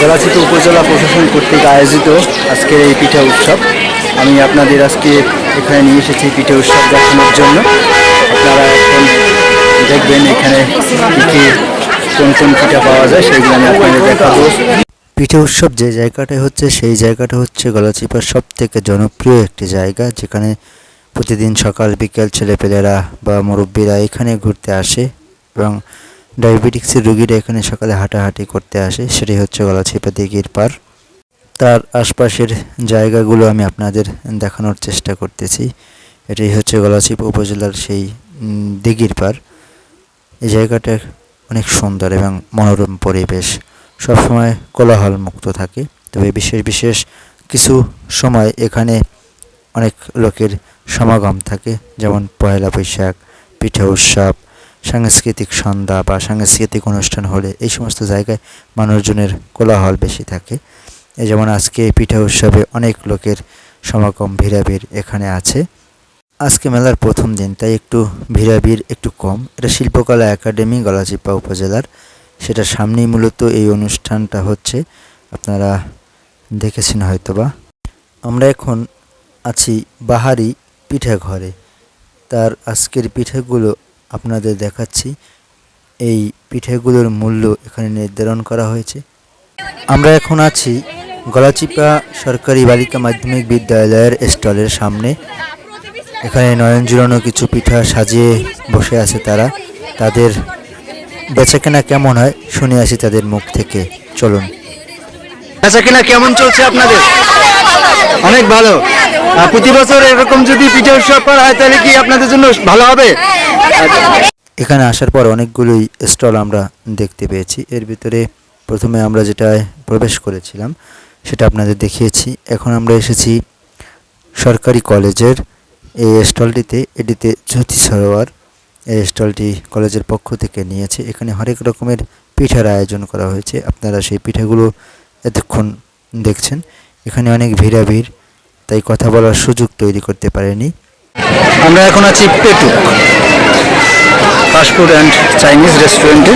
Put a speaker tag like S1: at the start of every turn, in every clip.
S1: গলাচিপা উপজেলা প্রশাসন কর্তৃক আয়োজিত আজকের এই পিঠা উৎসব। আমি আপনাদের আজকে এখানে নিয়ে এসেছি পিঠে উৎসব দেখানোর জন্য। আপনারা এখন দেখবেন এখানে কী কোন কোন পিঠা পাওয়া যায়, সেগুলো আমি আপনাদের দেখাবো। পিঠে উৎসব যে জায়গাটা হচ্ছে, সেই জায়গাটা হচ্ছে গলাচিপার সব থেকে জনপ্রিয় একটি জায়গা, যেখানে প্রতিদিন সকাল, বিকেল ছেলেপেলেরা বা মুরব্বীরা এখানে ঘুরতে আসে এবং ডায়াবেটিক্সের রোগীরা এখানে সকালে হাঁটাহাঁটি করতে আসে, সেটাই হচ্ছে গলাচিপা দিঘির পার। তার আশপাশের জায়গাগুলো আমি আপনাদের দেখানোর চেষ্টা করতেছি। এটাই হচ্ছে গলাচিপা উপজেলার সেই দিঘির পার। এই জায়গাটা অনেক সুন্দর এবং মনোরম পরিবেশ। সবসময় কোলাহল মুক্ত থাকে। তবে বিশেষ বিশেষ কিছু সময় এখানে অনেক লোকের সমাগম থাকে, যেমন পয়লা বৈশাখ, পিঠে উৎসব সাংস্কৃতিক সন্ধ্যা বা সাংস্কৃতিক অনুষ্ঠান হলে এই সমস্ত জায়গায় মানুষজনের কোলাহল বেশি থাকে। যেমন আজকে পিঠা উৎসবে অনেক লোকের সমাগম, ভিড়াভিড় এখানে আছে। আজকে মেলার প্রথম দিন, তাই একটু ভিড়াভিড় একটু কম। এটা শিল্পকলা একাডেমি, গলাচিপা উপজেলার। সেটা সামনেই মূলত এই অনুষ্ঠানটা হচ্ছে। আপনারা দেখেছেন হয়তোবা। আমরা এখন আছি বাহারি পিঠা ঘরে। তার আজকের পিঠাগুলো আপনাদের দেখাচ্ছি। এই পিঠেগুলোর মূল্য এখানে নির্ধারণ করা হয়েছে। আমরা এখন আছি গলাচিপা সরকারি বালিকা মাধ্যমিক বিদ্যালয়ের স্টলের সামনে। এখানে নয়ন জুড়ানো কিছু পিঠা সাজিয়ে বসে আছে তারা। তাদের বেচাকেনা কেমন হয় শুনে আসি তাদের মুখ থেকে। চলুন। বেচাকেনা কেমন চলছে আপনাদের? অনেক ভালো। প্রতি বছর এরকম যদি পিঠা উৎসব করা হয়, তাহলে কি আপনাদের জন্য ভালো হবে? এখানে আসার পর অনেকগুলোই স্টল আমরা দেখতে পেয়েছি। এর ভিতরে প্রথমে আমরা যেটায় প্রবেশ করেছিলাম, সেটা আপনাদের দেখিয়েছি। এখন আমরা এসেছি সরকারি কলেজের এই স্টলটিতে। এটিতে জ্যোতি সরোয়ার এই স্টলটি কলেজের পক্ষ থেকে নিয়েছে। এখানে হরেক রকমের পিঠার আয়োজন করা হয়েছে। আপনারা সেই পিঠাগুলো এতক্ষণ দেখছেন। এখানে অনেক ভিড়াভিড় তাই কথা বলার সুযোগ তৈরি করতে পারেনি। আমরা এখন আছি পেটুক ফাস্টফুড অ্যান্ড চাইনিজ রেস্টুরেন্টে।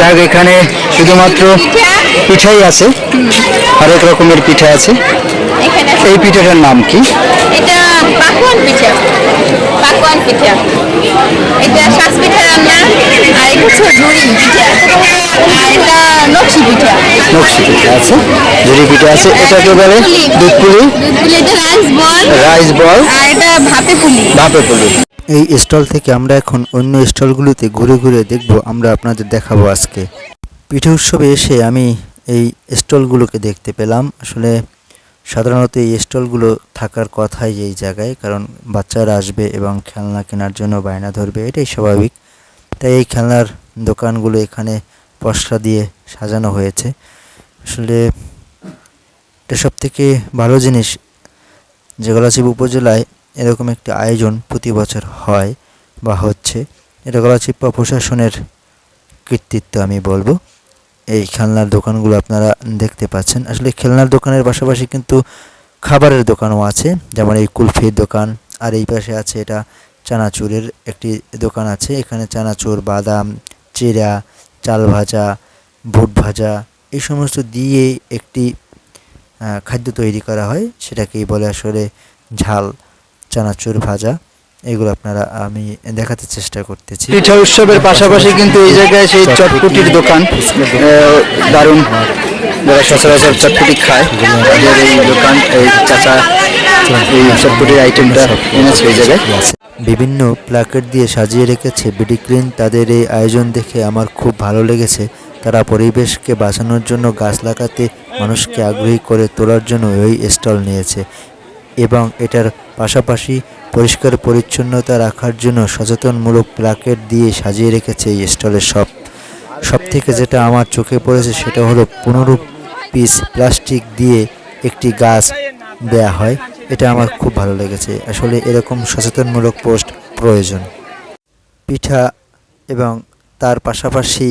S1: যাক এখানে শুধুমাত্র পিঠাই আছে হরেক রকমের পিঠা আছে। এই পিঠাটার নাম কি?
S2: এটা পাকুয়ান পিঠা। পাকুয়ান পিঠা। এটা শ্বাস পিঠা রান্না আর এটা হচ্ছে পিঠা। আর এটা নকশি পিঠা
S1: নকশি পিঠা আছে ঝুড়ি পিঠা আছে এটাকে বলে? দুধ পুলি
S2: এটা রাইস বল
S1: রাইস বল
S2: আর এটা ভাপে পুলি।
S1: ভাপে পুলি। এই স্টল থেকে আমরা এখন অন্য স্টলগুলোতে ঘুরে ঘুরে দেখব আমরা আপনাদের দেখাবো আজকে। পিঠে উৎসবে এসে আমি এই স্টলগুলোকে দেখতে পেলাম। আসলে সাধারণত এই স্টলগুলো থাকার কথাই এই জায়গায় কারণ বাচ্চারা আসবে এবং খেলনা কেনার জন্য বায়না ধরবে এটাই স্বাভাবিক। তাই এই খেলনার দোকানগুলো এখানে পশরা দিয়ে সাজানো হয়েছে। আসলে এটা সব থেকে ভালো জিনিস যে গলাচিপ উপজেলায় এরকম একটি আয়োজন প্রতি বছর হয় বা হচ্ছে। এটা গলাচিপা প্রশাসনের কৃতিত্ব আমি বলব। এই খেলনার দোকানগুলো আপনারা দেখতে পাচ্ছেন। আসলে খেলনার দোকানের পাশাপাশি কিন্তু খাবারের দোকানও আছে, যেমন এই কুলফির দোকান, আর এই পাশে আছে এটা চানাচুরের একটি দোকান আছে। এখানে চানাচুর, বাদাম চিরা চাল ভাজা, বুট ভাজা এই সমস্ত দিয়ে একটি খাদ্য তৈরি করা হয়। সেটাকেই বলে আসলে ঝাল, চানাচুর ভাজা। এগুলো আপনারা, আমি দেখাতে চেষ্টা করতেছি। পিঠা উৎসবের পাশাপাশি কিন্তু এই জায়গায় সেই চটপুটির দোকান দারুণ। যারা সচরাচর চটপুটি খায় এই দোকান, এই চাচা, এই চটপুটির আইটেমটা এনেছে এই জায়গায়। বিভিন্ন প্ল্যাকেট দিয়ে সাজিয়ে রেখেছে বিডি ক্লিন তাদের এই আয়োজন দেখে আমার খুব ভালো লেগেছে। তারা পরিবেশকে বাঁচানোর জন্য গাছ লাগাতে মানুষকে আগ্রহী করে তোলার জন্য এই স্টল নিয়েছে এবং এটার পাশাপাশি পরিষ্কার পরিচ্ছন্নতা রাখার জন্য সচেতনমূলক প্ল্যাকেট দিয়ে সাজিয়ে রেখেছে এই স্টলের সব। সব থেকে যেটা আমার চোখে পড়েছে সেটা হলো পনেরো পিস প্লাস্টিক দিয়ে একটি গাছ দেয়া হয়। এটা আমার খুব ভালো লেগেছে। আসলে এরকম সচেতনমূলক পোস্ট প্রয়োজন। পিঠা এবং তার পাশাপাশি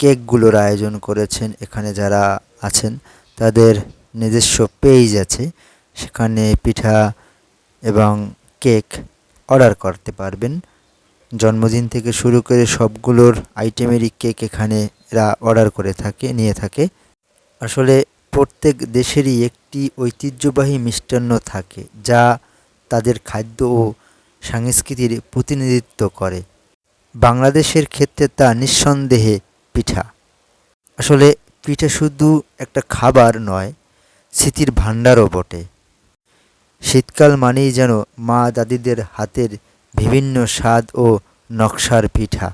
S1: কেকগুলোর আয়োজন করেছেন এখানে যারা আছেন, তাদের নিজস্ব পেজ আছে। সেখানে পিঠা এবং কেক অর্ডার করতে পারবেন। জন্মদিন থেকে শুরু করে সবগুলোর আইটেমেরই কেক এখানে এরা অর্ডার করে থাকে, নিয়ে থাকে। আসলে প্রত্যেক দেশেরই একটি ঐতিহ্যবাহী মিষ্টান্ন থাকে, যা তাদের খাদ্য ও সংস্কৃতির প্রতিনিধিত্ব করে। বাংলাদেশের ক্ষেত্রে তা নিঃসন্দেহে পিঠা। আসলে পিঠা শুধু একটা খাবার নয়, স্মৃতির ভাণ্ডারও বটে। শীতকাল মানেই যেন মা দাদিদের হাতের বিভিন্ন স্বাদ ও নকশার পিঠা।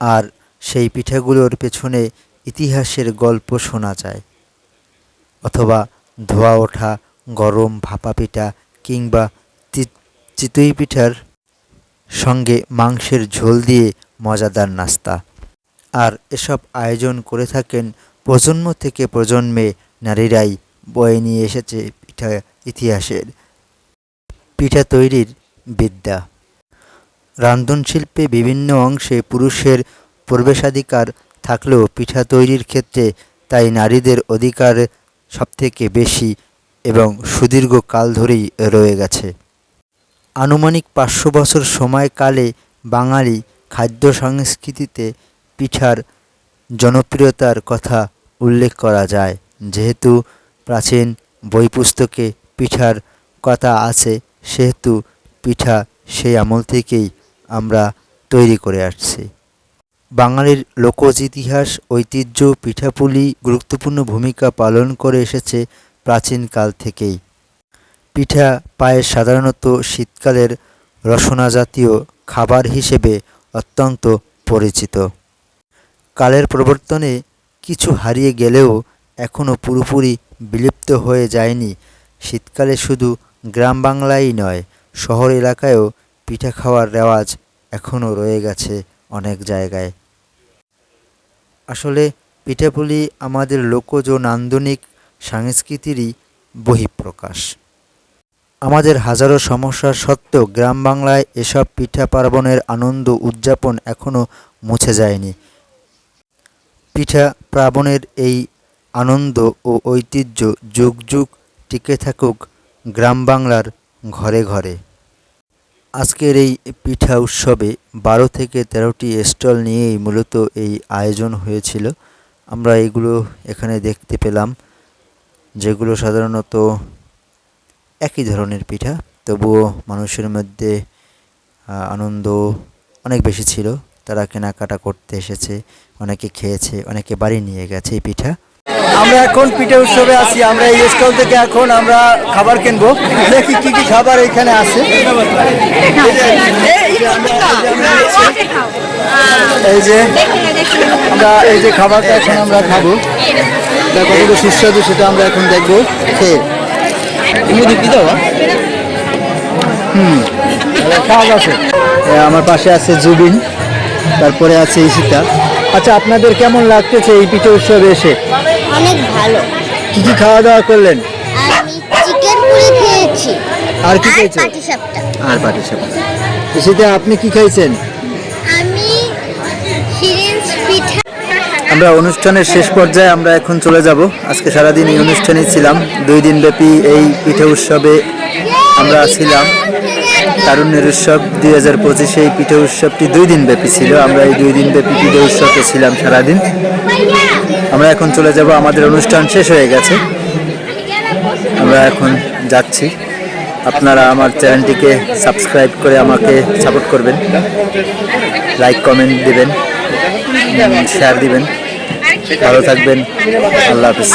S1: আর সেই পিঠাগুলোর পেছনে ইতিহাসের গল্প শোনা যায়। অথবা ধোয়া ওঠা, গরম ভাপা পিঠা কিংবা চিতই পিঠার সঙ্গে মাংসের ঝোল দিয়ে মজাদার নাস্তা। আর এসব আয়োজন করে থাকেন প্রজন্ম থেকে প্রজন্মে নারীরাই বয়ে নিয়ে এসেছে পিঠা ইতিহাসের পিঠা তৈরির বিদ্যা। রান্ধনশিল্পে বিভিন্ন অংশে পুরুষের প্রবেশাধিকার থাকলেও পিঠা তৈরির ক্ষেত্রে তাই নারীদের অধিকার সবথেকে বেশি এবং সুদীর্ঘ কাল ধরেই রয়ে গেছে। আনুমানিক পাঁচশো বছর সময়কালে বাঙালি খাদ্য সংস্কৃতিতে পিঠার জনপ্রিয়তার কথা উল্লেখ করা যায়। যেহেতু প্রাচীন বই পুস্তকে পিঠার কথা আছে, সেহেতু পিঠা সেই আমল থেকেই আমরা তৈরি করে আসছি। বাঙালির লোকজ ইতিহাস ঐতিহ্য, পিঠাপুলি গুরুত্বপূর্ণ ভূমিকা পালন করে এসেছে প্রাচীনকাল থেকেই। পিঠা পায়েস সাধারণত শীতকালের রসনা জাতীয় খাবার হিসেবে অত্যন্ত পরিচিত। কালের প্রবর্তনে কিছু হারিয়ে গেলেও এখনও পুরোপুরি বিলুপ্ত হয়ে যায়নি। শীতকালে শুধু গ্রাম বাংলায় নয়, শহর এলাকায়ও পিঠা খাওয়ার রেওয়াজ এখনও রয়ে গেছে অনেক জায়গায়। আসলে পিঠাপুলি আমাদের লোকজ ও নান্দনিক সংস্কৃতিরই বহিঃপ্রকাশ। আমাদের হাজারো সমস্যার সত্ত্বেও গ্রাম বাংলায় এসব পিঠা পার্বণের আনন্দ উদযাপন এখনও মুছে যায়নি। পিঠা পার্বণের এই আনন্দ ও ঐতিহ্য যুগ যুগ টিকে থাকুক গ্রাম বাংলার ঘরে ঘরে। আজকের এই পিঠা উৎসবে বারো থেকে তেরোটি স্টল নিয়েই মূলত এই আয়োজন হয়েছিল। আমরা এগুলো এখানে দেখতে পেলাম, যেগুলো সাধারণত একই ধরনের পিঠা, তবুও মানুষের মধ্যে আনন্দ অনেক বেশি ছিল। তারা কেনাকাটা করতে এসেছে, অনেকে খেয়েছে, অনেকে বাড়ি নিয়ে গেছে এই পিঠা। আমরা এখন পিঠা উৎসবে আছি, আমরা এই স্টল থেকে এখন আমরা খাবার কিনবো। দেখি কি কি খাবার এখানে আছে। এই যে, আমরা এই যে খাবারটা এখন আমরা খাব। কতটুকু সুস্বাদু সেটা আমরা এখন দেখব। খেয়ে। হুম, খাওয়া আছে। আমার পাশে আছে জুবিন, তারপরে আছে ইশিতা আচ্ছা আপনাদের কেমন লাগতেছে এই পিঠে উৎসবে এসে?
S3: অনেক ভালো।
S1: কি কি খাওয়া দাওয়া করলেন?
S3: আমি চিকেন পুরি খেয়েছি।
S1: আর কি
S3: আর
S1: খেয়েছো
S3: পাটিসাপটা।
S1: আর পাটি সাপটা ইশিতা আপনি কি খাইছেন?
S3: আমি সিরিঞ্জ পিঠা।
S1: আমরা অনুষ্ঠানের শেষ পর্যায়ে আমরা এখন চলে যাব। আজকে সারাদিন এই অনুষ্ঠানে ছিলাম। দুই দিন ব্যাপী এই পিঠে উৎসবে আমরা ছিলাম। তারুণ্যের উৎসব দুই হাজার পঁচিশে এই পিঠে উৎসবটি দুই দিন ব্যাপী ছিল। আমরা এই দুই দিন ব্যাপী পিঠে উৎসবে ছিলাম সারাদিন। আমরা এখন চলে যাব, আমাদের অনুষ্ঠান শেষ হয়ে গেছে। আমরা এখন যাচ্ছি। আপনারা আমার চ্যানেলটিকে সাবস্ক্রাইব করে আমাকে সাপোর্ট করবেন। লাইক, কমেন্ট দেবেন শেয়ার দিবেন। ভালো থাকবেন। আল্লাহ হাফিজ।